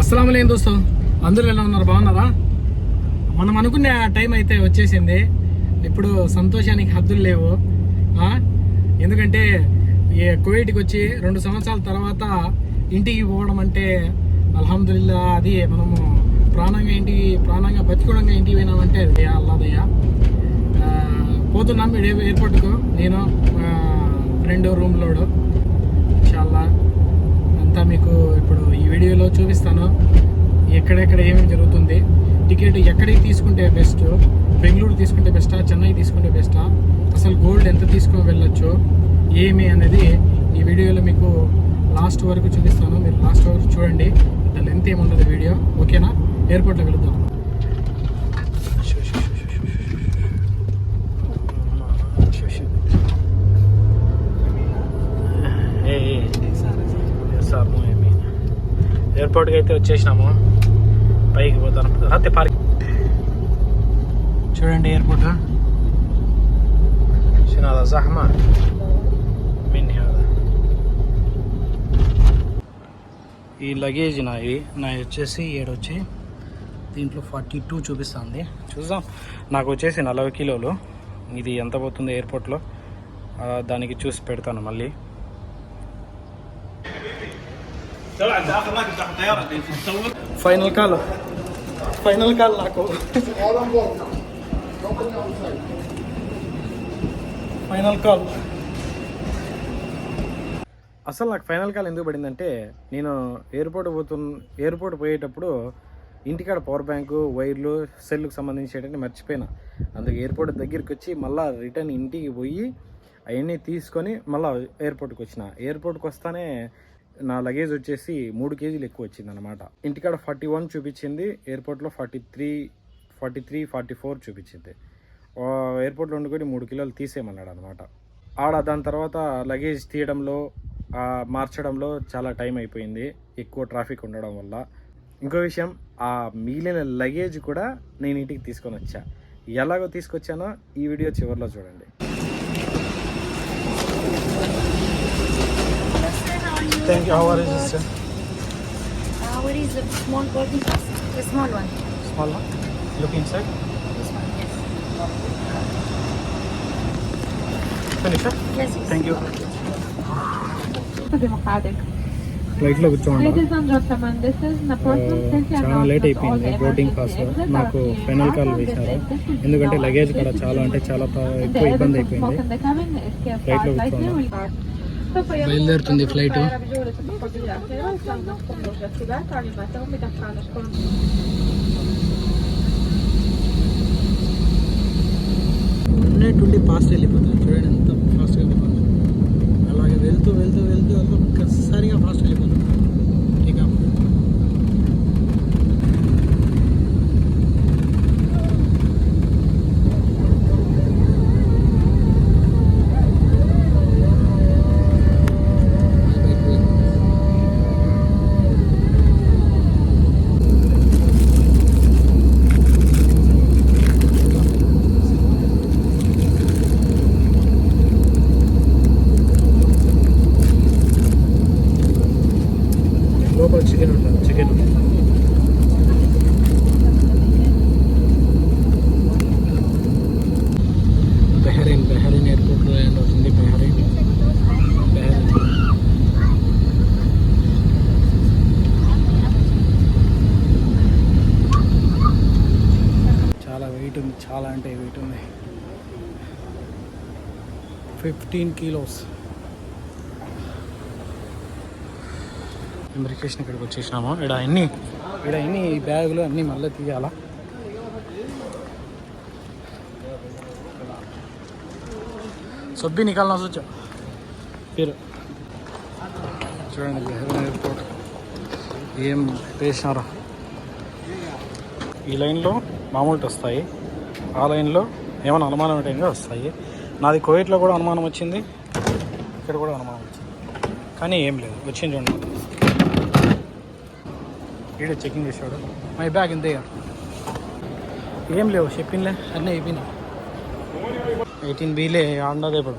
అస్సలం లేని దోస్తు. అందరూ ఎలా ఉన్నారు? బాగున్నారా? మనం అనుకున్న టైం అయితే వచ్చేసింది. ఇప్పుడు సంతోషానికి హద్దులు లేవు. ఎందుకంటే ఈ కోవిడ్కి వచ్చి రెండు సంవత్సరాల తర్వాత ఇంటికి పోవడం అంటే అల్హమ్దుల్లా అది మనము ప్రాణంగా ఇంటి ప్రాణంగా బతికూడంగా ఇంటికి పోయినామంటే అది అల్లాదయ్యా పోతున్నాం ఎయిర్పోర్ట్కు నేను ఫ్రెండ్ రూమ్లోడు అంతా మీకు ఇప్పుడు ఈ వీడియోలో చూపిస్తాను. ఎక్కడెక్కడ ఏమేమి జరుగుతుంది. టికెట్ ఎక్కడికి తీసుకుంటే బెస్ట్ బెంగళూరు తీసుకుంటే బెస్టా చెన్నై తీసుకుంటే బెస్టా అసలు గోల్డ్ ఎంత తీసుకొని వెళ్ళొచ్చు ఏమి అనేది ఈ వీడియోలో మీకు లాస్ట్ వరకు చూపిస్తాను. మీరు లాస్ట్ వరకు చూడండి. ఇంత లెంత్ ఏముండదు వీడియో. ఓకేనా? ఎయిర్పోర్ట్లో సార్ మూవీ ఎయిర్పోర్ట్కి అయితే వచ్చేసినాము. పైకి పోతాను. అయితే పార్క్ చూడండి ఎయిర్పోర్ట్. చిన్నదా సహమా మిన్ని ఈ లగేజ్ నాయి నా వచ్చేసి ఏడొచ్చి దీంట్లో ఫార్టీ టూ చూపిస్తుంది. చూద్దాం. నాకు వచ్చేసి నలభై కిలోలు. ఇది ఎంత పోతుంది ఎయిర్పోర్ట్లో? దానికి చూసి పెడతాను మళ్ళీ. ఫైనల్ కాల్ ఫైనల్ కాల్ నాకు ఫైనల్ కాల్ అసలు నాకు ఫైనల్ కాల్ ఎందుకు పడిందంటే నేను ఎయిర్పోర్ట్ పోతున్న ఎయిర్పోర్ట్ పోయేటప్పుడు ఇంటికాడ పవర్ బ్యాంకు వైర్లు సెల్కి సంబంధించేటట్టు మర్చిపోయినా. అందుకు ఎయిర్పోర్ట్ దగ్గరికి వచ్చి మళ్ళీ రిటర్న్ ఇంటికి పోయి అవన్నీ తీసుకొని మళ్ళీ ఎయిర్పోర్ట్కి వచ్చిన. ఎయిర్పోర్ట్కి వస్తానే నా లగేజ్ వచ్చేసి మూడు కేజీలు ఎక్కువ వచ్చింది అనమాట ఇంటికాడ ఫార్టీ వన్ చూపించింది ఎయిర్పోర్ట్లో forty three forty three forty four చూపించింది ఎయిర్పోర్ట్లో ఉండుకొని మూడు కిలోలు తీసేయమన్నాడు అనమాట ఆడ దాని తర్వాత లగేజ్ తీయడంలో మార్చడంలో చాలా టైం అయిపోయింది ఎక్కువ ట్రాఫిక్ ఉండడం వల్ల. ఇంకో విషయం ఆ మిగిలిన లగేజ్ కూడా నేను ఇంటికి తీసుకొని వచ్చా. ఎలాగో తీసుకొచ్చానో ఈ వీడియో చివరిలో చూడండి. Thank you how are sister Uh, what is the small golden box? The small one. Small look inside This one, yes. Finish Yes, yes. Thank you Democratic. ఫ్లైట్లో కూర్చోండి you చాలా లేట్ అయిపోయింది బోర్డింగ్ పాస్ నాకు final call వేశారు ఎందుకంటే luggage కూడా చాలా అంటే చాలా ఎక్కువ ఇబ్బంది అయిపోయింది ఫ్లైట్లో కూర్చోండి బయలుదేరుతుంది ఫ్లైట్ ట్వంటీ ఫాస్ట్ వెళ్ళిపోతుంది చూడండి ఎంత ఫాస్ట్గా వెళ్ళిపోతుంది అలాగే వెళ్తూ వెళ్తూ వెళ్తూ వెళ్తూ ఒక్కసారిగా ఫాస్ట్ వెళ్ళిపోతుంది Fifteen kilos. ఇమిగ్రేషన్ ఇక్కడికి వచ్చేసినాము? ఇక్కడ అన్ని ఇక్కడ అన్ని ఈ బ్యాగులు అన్నీ మళ్ళీ తీయాలా? సబ్బి నికాలనా సోచా. ఫిర్ చూడండి ఎయిర్పోర్ట్ ఏం వేసినారా. ఈ లైన్లో మామూలు వస్తాయి. ఆ లైన్లో ఏమైనా అనుమానం ఉంటే వస్తాయి. నాది కోవిడ్లో కూడా అనుమానం వచ్చింది. ఇక్కడ కూడా అనుమానం వచ్చింది. కానీ ఏం లేదు. వచ్చింది చూడండి. ఈడ చెకింగ్ చేశాడు. మై బ్యాగ్ ఇంతే ఏం లేవు. చెప్పిందిలే అన్నీ అయిపోయినాయి. ఎయిటీన్ బీలే ఉండదు ఇప్పుడు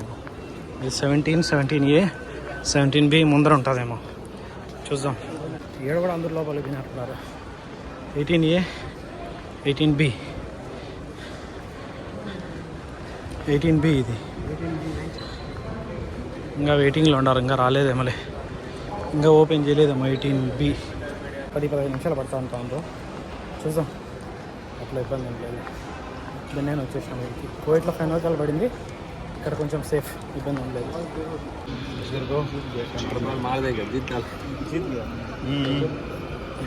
ఇది seventeen seventeen A seventeen B ముందర ఉంటుందేమో. చూద్దాం. ఏడు కూడా అందరు లోపల వినారు eighteen A eighteen B eighteen B ఇది. ఇంకా వెయిటింగ్లో ఉన్నారు ఇంకా రాలేదేమోలే ఇంకా ఓపెన్ చేయలేదేమో ఎయిటీన్ బి. పది పదిహేను నిమిషాలు పడతా ఉంటాను చూసాం అట్లా ఇబ్బంది ఏం లేదు. దాన్ని నేను వచ్చేసాను వీటికి కోవిట్లో ఫైన్ వర్కాలు పడింది. ఇక్కడ కొంచెం సేఫ్ ఇబ్బంది ఏం లేదు.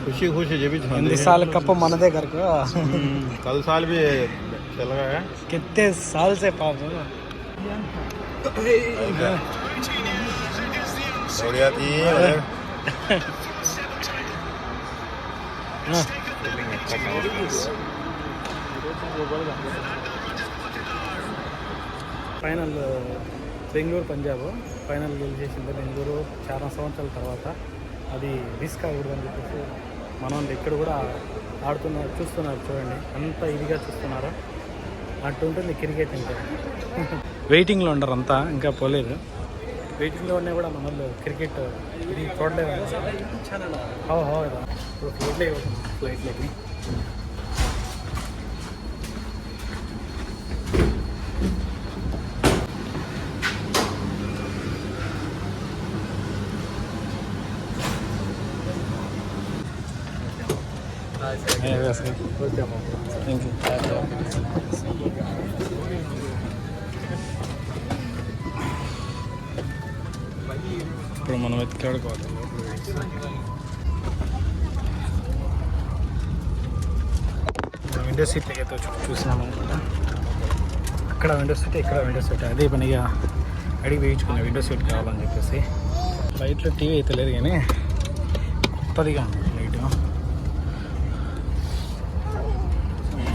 ఖుషి ఖుషి చెప్పి ఎన్ని కప్ప మన దగ్గరకు? కలిసాలు है కిత్తే సాల్ సే పాప बढ़िया थी ఫైనల్ బెంగళూరు పంజాబ్ ఫైనల్ గెలిచేసింది బెంగళూరు చాలా సంవత్సరాల తర్వాత అది రిస్క్ అవ్వకూడదని చెప్పేసి మనం ఇక్కడ కూడా ఆడుతున్నారు చూస్తున్నారు చూడండి ఎంత ఇదిగా చూస్తున్నారో అటు ఉంటుంది క్రికెట్ అంటే వెయిటింగ్లో ఉండరు అంతా ఇంకా పోలేదు. వెయిటింగ్లో ఉన్నా కూడా మన వాళ్ళు క్రికెట్ ఇది చూడలేదు? హో హో ఇప్పుడు ఫ్లైట్లే ఫ్లైట్లోకి థ్యాంక్ యూ ఇప్పుడు మనం ఎత్తుకాడుకోవాలి. విండో సీట్ అయితే చూసినాం అనమాట అక్కడ విండో సీట్ ఇక్కడ విండో సీట్ అదే పనిగా అడిగి వేయించుకున్నా విండో సీట్ కావాలని చెప్పేసి. బయట టీవీ అయితే లేదు కానీ కొత్తదిగా ఉంది.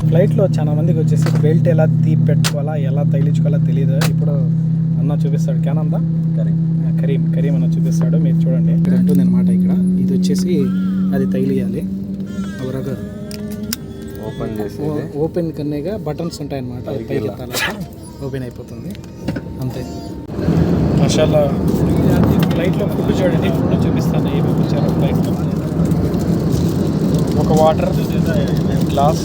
ఫ్లైట్లో చాలా మందికి వచ్చేసి బెల్ట్ ఎలా తీ పెట్టుకోవాలా ఎలా తగిలించుకోవాలా తెలియదు ఇప్పుడు అన్న చూపిస్తాడు. క్యానందా కరీం. కరీం. అన్న చూపిస్తాడు. మీరు చూడండి. ఇక్కడ ఉంటుంది అనమాట ఇక్కడ. ఇది వచ్చేసి అది తగిలియాలి. ఓపెన్ చేసి ఓపెన్ కన్నేగా బటన్స్ ఉంటాయి అనమాట అది పైకి ఓపెన్ అయిపోతుంది. అంతే. మషాలా ఫ్లైట్లో ఫుడ్ చూడండి. ఫుడ్ చూపిస్తాను. ఏమి ఇచ్చారు ఫ్లైట్లో. ఒక వాటర్ గ్లాస్.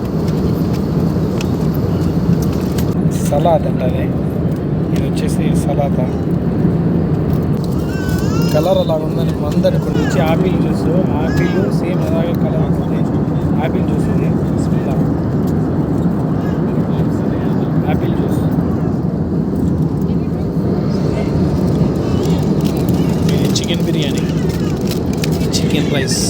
సలాద్ అంట అది ఇది వచ్చేసి సలాద. కలర్ అలా ఉందని మంది అనుకుంటే వచ్చి ఆపిల్ జ్యూస్ ఆపిల్ సేమ్ అలాగే కలర్ ఉంటుంది ఆపిల్ జ్యూస్ ఇది. Bismillah. Apple juice. Chicken biryani. Chicken rice.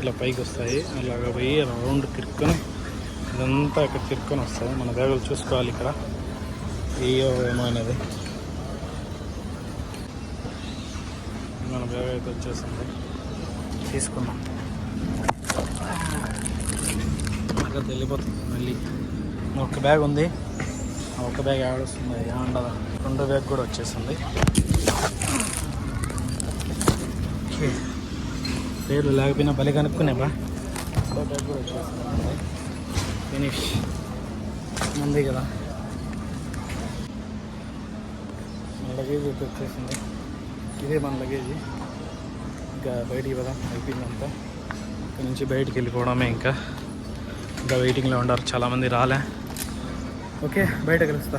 ఇట్లా పైకి వస్తాయి. అలాగ పోయి రౌండ్ తిరుక్కొని ఇదంతా ఇక్కడ తిరుక్కొని వస్తాయి మన బ్యాగులు చూసుకోవాలి ఇక్కడ. ఏయో ఏమో అనేది. మన బ్యాగ్ అయితే వచ్చేసింది. తీసుకున్నాం అక్కడ వెళ్ళిపోతుంది మళ్ళీ. ఒక బ్యాగ్ ఉంది. ఒక బ్యాగ్ ఆడొస్తుంది ఏమండదా రెండో బ్యాగ్ కూడా వచ్చేసింది. ఓకే. పేర్లు లేకపోయినా బలి కనుక్కునే ఫినిష్ ఉంది కదా. మన లగేజ్ అయితే వచ్చేసింది. ఇదే మన లగేజ్ ఇంకా బయటికి పదాం అయిపోయిందంతా ఇక్కడ నుంచి బయటికి వెళ్ళిపోవడమే ఇంకా. ఇంకా వెయిటింగ్లో ఉండారు చాలామంది రాలే. ఓకే బయట కలుస్తా.